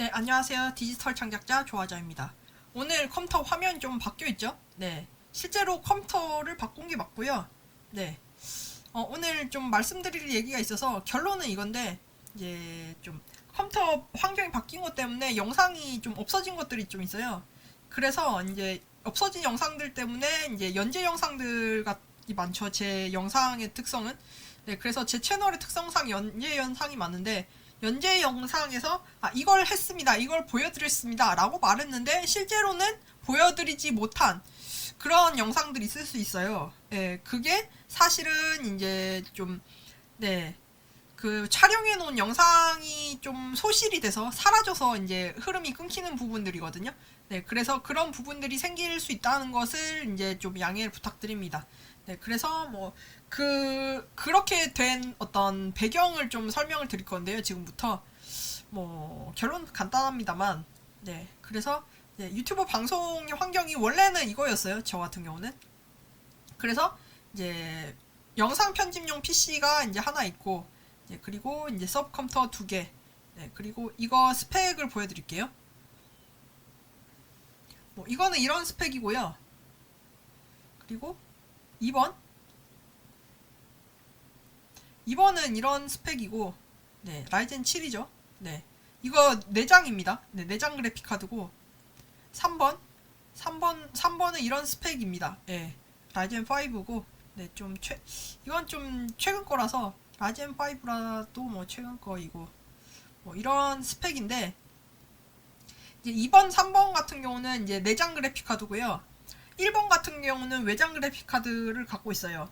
네, 안녕하세요. 디지털 창작자 조화자입니다. 오늘 컴퓨터 화면이 좀 바뀌어 있죠? 네. 실제로 컴퓨터를 바꾼 게 맞고요. 네. 어, 오늘 좀 말씀드릴 얘기가 있어서 결론은 이건데, 이제 좀 컴퓨터 환경이 바뀐 것 때문에 영상이 좀 없어진 것들이 좀 있어요. 그래서 이제 없어진 영상들 때문에 이제 연재 영상들이 많죠. 제 영상의 특성은. 네, 그래서 제 채널의 특성상 연재 영상이 많은데, 연재 영상에서 아 이걸 했습니다 이걸 보여드렸습니다 라고 말했는데 실제로는 보여드리지 못한 그런 영상들이 있을 수 있어요. 예 그게 사실은 이제 좀 네 그 촬영해 놓은 영상이 좀 소실이 돼서 사라져서 이제 흐름이 끊기는 부분들이거든요. 네 그래서 그런 부분들이 생길 수 있다는 것을 이제 좀 양해를 부탁드립니다. 네 그래서 뭐 그 그렇게 된 어떤 배경을 좀 설명을 드릴 건데요 지금부터. 뭐 결론 간단합니다만. 네 그래서 네, 유튜브 방송의 환경이 원래는 이거였어요 저 같은 경우는. 그래서 이제 영상 편집용 PC가 이제 하나 있고 이제 그리고 이제 서브 컴퓨터 두 개. 네, 그리고 이거 스펙을 보여드릴게요. 뭐 이거는 이런 스펙이고요. 그리고 2번 2번은 이런 스펙이고 네 라이젠 7이죠. 네 이거 내장입니다. 네 내장 그래픽 카드고 3번 3번 3번은 이런 스펙입니다. 예. 라이젠 5고 네, 좀 최, 이건 좀 최근 거라서 라젠 5라도 뭐 최근 거이고 뭐 이런 스펙인데 이제 2번, 3번 같은 경우는 이제 내장 그래픽 카드고요. 1번 같은 경우는 외장 그래픽 카드를 갖고 있어요.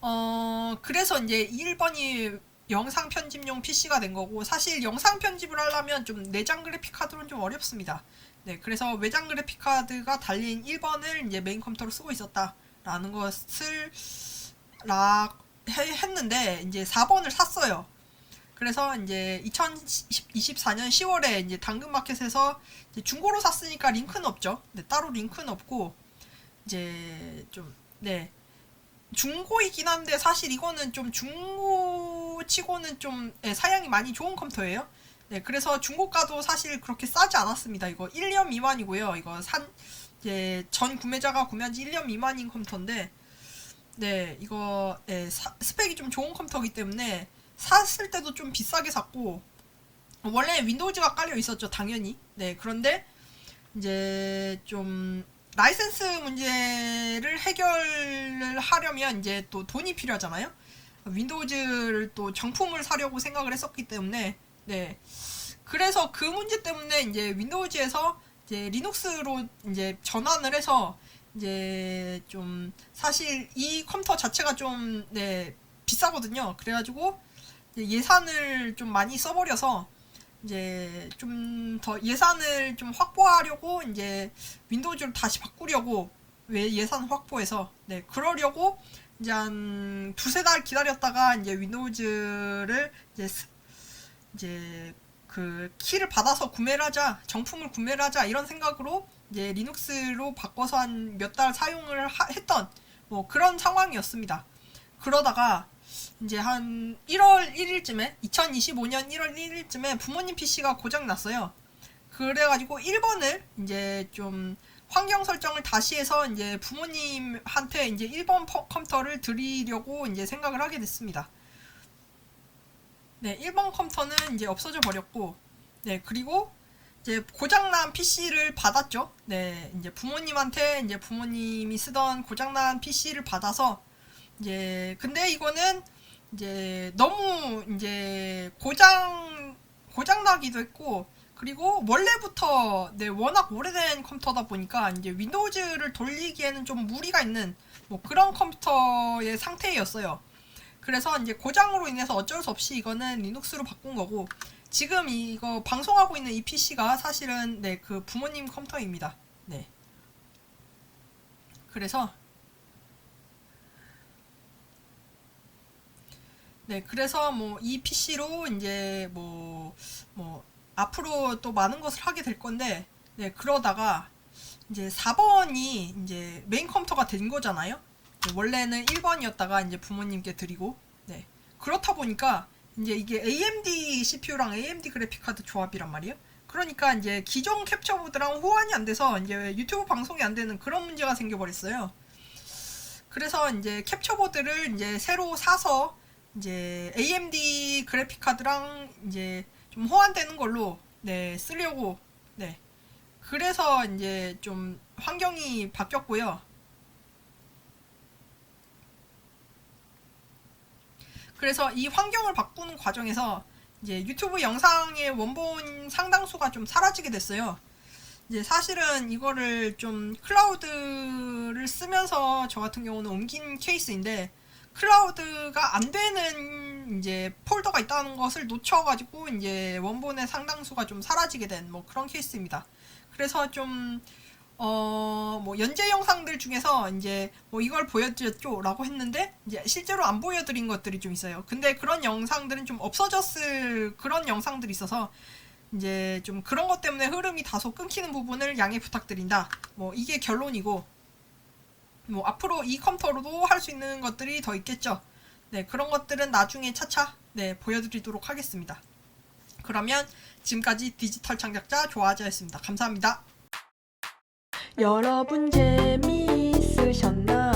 어, 그래서 이제 1번이 영상 편집용 PC가 된 거고 사실 영상 편집을 하려면 좀 내장 그래픽 카드로는 좀 어렵습니다. 네, 그래서 외장 그래픽 카드가 달린 1번을 이제 메인 컴퓨터로 쓰고 있었다라는 것을 락 해- 했는데 이제 4번을 샀어요. 그래서 이제 2024년 10월에 이제 당근마켓에서 이제 중고로 샀으니까 링크는 없죠. 네, 따로 링크는 없고 이제 좀 네. 중고이긴 한데 사실 이거는 좀 중고치고는 좀 예, 사양이 많이 좋은 컴퓨터예요. 네, 그래서 중고가도 사실 그렇게 싸지 않았습니다. 이거 1년 미만이고요. 이거 산 이제 전 구매자가 구매한 지 1년 미만인 컴퓨터인데 네, 이거 예, 사- 스펙이 좀 좋은 컴퓨터이기 때문에 샀을 때도 좀 비싸게 샀고 원래 윈도우즈가 깔려 있었죠, 당연히. 네, 그런데 이제 좀 라이센스 문제를 해결을 하려면 이제 또 돈이 필요하잖아요. 윈도우즈를 또 정품을 사려고 생각을 했었기 때문에 네. 그래서 그 문제 때문에 이제 윈도우즈에서 이제 리눅스로 이제 전환을 해서 이제 좀 사실 이 컴퓨터 자체가 좀 네, 비싸거든요. 그래가지고 예산을 좀 많이 써버려서 이제 좀 더 예산을 좀 확보하려고 이제 윈도우즈를 다시 바꾸려고 왜 예산 확보해서 네 그러려고 이제 한 두세 달 기다렸다가 이제 윈도우즈를 이제 스- 이제 그 키를 받아서 구매를 하자 정품을 구매를 하자 이런 생각으로 이제 리눅스로 바꿔서 한 몇 달 사용을 하- 했던 뭐 그런 상황이었습니다. 그러다가 이제 한 1월 1일쯤에 2025년 1월 1일쯤에 부모님 PC가 고장 났어요. 그래가지고 1번을 이제 좀 환경 설정을 다시 해서 이제 부모님한테 이제 1번 퍼- 컴퓨터를 드리려고 이제 생각을 하게 됐습니다. 네, 1번 컴퓨터는 이제 없어져 버렸고, 네, 그리고 이제 고장난 PC를 받았죠. 네, 이제 부모님한테 이제 부모님이 쓰던 고장난 PC를 받아서 이제 근데 이거는 이제 너무 이제 고장 고장 나기도 했고 그리고 원래부터 네 워낙 오래된 컴퓨터다 보니까 이제 윈도우즈를 돌리기에는 좀 무리가 있는 뭐 그런 컴퓨터의 상태였어요. 그래서 이제 고장으로 인해서 어쩔 수 없이 이거는 리눅스로 바꾼 거고 지금 이거 방송하고 있는 이 PC가 사실은 네 그 부모님 컴퓨터입니다. 네. 그래서 네, 그래서 뭐 이 PC로 이제 뭐, 뭐, 앞으로 또 많은 것을 하게 될 건데, 네, 그러다가 이제 4번이 이제 메인 컴퓨터가 된 거잖아요? 네, 원래는 1번이었다가 이제 부모님께 드리고, 네. 그렇다 보니까 이제 이게 AMD CPU랑 AMD 그래픽 카드 조합이란 말이에요? 그러니까 이제 기존 캡처보드랑 호환이 안 돼서 이제 유튜브 방송이 안 되는 그런 문제가 생겨버렸어요. 그래서 이제 캡처보드를 이제 새로 사서 이제 AMD 그래픽 카드랑 이제 좀 호환되는 걸로 네 쓰려고 네 그래서 이제 좀 환경이 바뀌었고요. 그래서 이 환경을 바꾸는 과정에서 이제 유튜브 영상의 원본 상당수가 좀 사라지게 됐어요. 이제 사실은 이거를 좀 클라우드를 쓰면서 저 같은 경우는 옮긴 케이스인데 클라우드가 안 되는 이제 폴더가 있다는 것을 놓쳐가지고 이제 원본의 상당수가 좀 사라지게 된 뭐 그런 케이스입니다. 그래서 좀 어, 뭐, 연재 영상들 중에서 이제 뭐 이걸 보여드렸죠 라고 했는데 이제 실제로 안 보여드린 것들이 좀 있어요. 근데 그런 영상들은 좀 없어졌을 그런 영상들이 있어서 이제 좀 그런 것 때문에 흐름이 다소 끊기는 부분을 양해 부탁드린다. 뭐 이게 결론이고 뭐 앞으로 이 컴퓨터로도 할 수 있는 것들이 더 있겠죠. 네, 그런 것들은 나중에 차차 네, 보여드리도록 하겠습니다. 그러면 지금까지 디지털 창작자 조아자였습니다. 감사합니다. 여러분 재미있으셨나요?